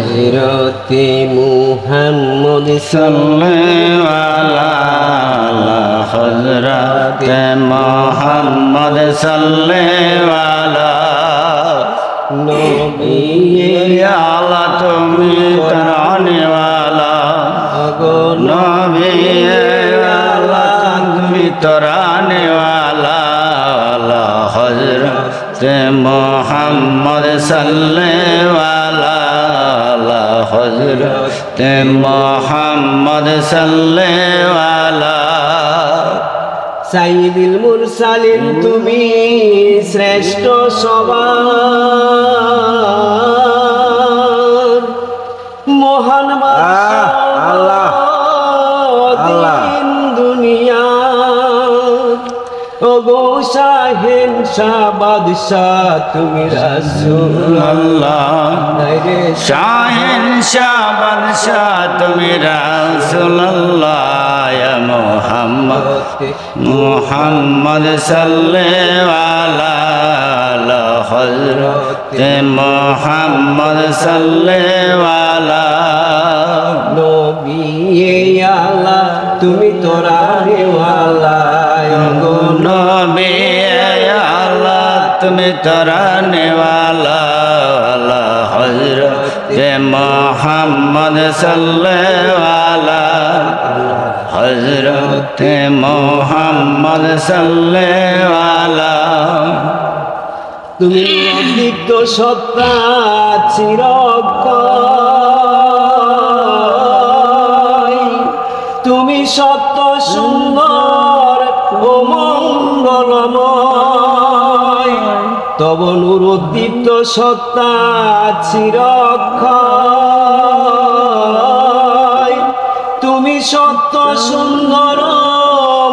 হজরতে মুহাম্মদ হজরত মোহাম্মদ সাল্লেওয়ালা নবী আলা তুমি তরানেওয়ালা। আগো, নবী আলা তুমি তরানেওয়ালা। হজরত মোহাম্মদ সাল্লেওয়ালা হজরত মোহাম্মদ সাল্লেওয়ালা সাইদুল মুরসালিন তুমি শ্রেষ্ঠ সবার মহান আল্লাহ, আল্লাহ। দিন দুনিয়া ও গো শাহেন শাহ বাদশাহ তুমি রাসূল আল্লাহ। শাহিন শাবান শাহ তুমি রাসুল্লাহ মোহাম্মদ। মোহাম্মদ সাল্লেওয়ালা হজরত মোহাম্মদ সাল্লেওয়ালা নবী আল্লাহ তুমি তোরা গো নবী আল্লাহ তুমি তরানেওয়ালা হজরত মোহাম্মদ সাল্লেওয়ালা হজরত মোহাম্মদ সাল্লেওয়ালা তুমি অদীপ্ত সত্তা চিরক্ষয় তুমি সত্য সুন্দর তব সত্তা চিরক্ষয়। তুমি সত্য সুন্দর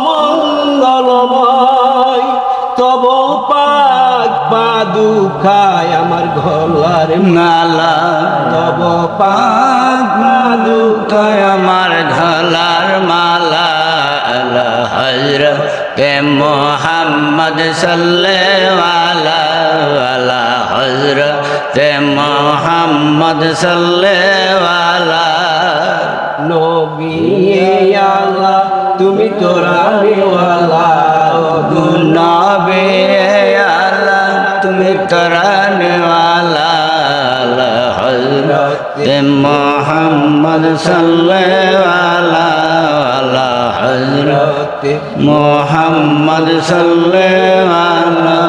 মঙ্গলময়। তব পাক পাদুখায় আমার গলার নালা। তব পাক দুঃখয় আমার ঘলার মালা। হজরত মোহাম্মদ সাল্লেওয়ালা হজরত মোহাম্মদ সাল্লেওয়ালা নবী আল্লাহ, তুমি তোরা রেওয়ালা নবে আল্লাহ, তুমি তরানওয়ালা হজরত মোহাম্মদ সাল্লেওয়ালা হজরত মোহাম্মদ সাল্লেওয়ালা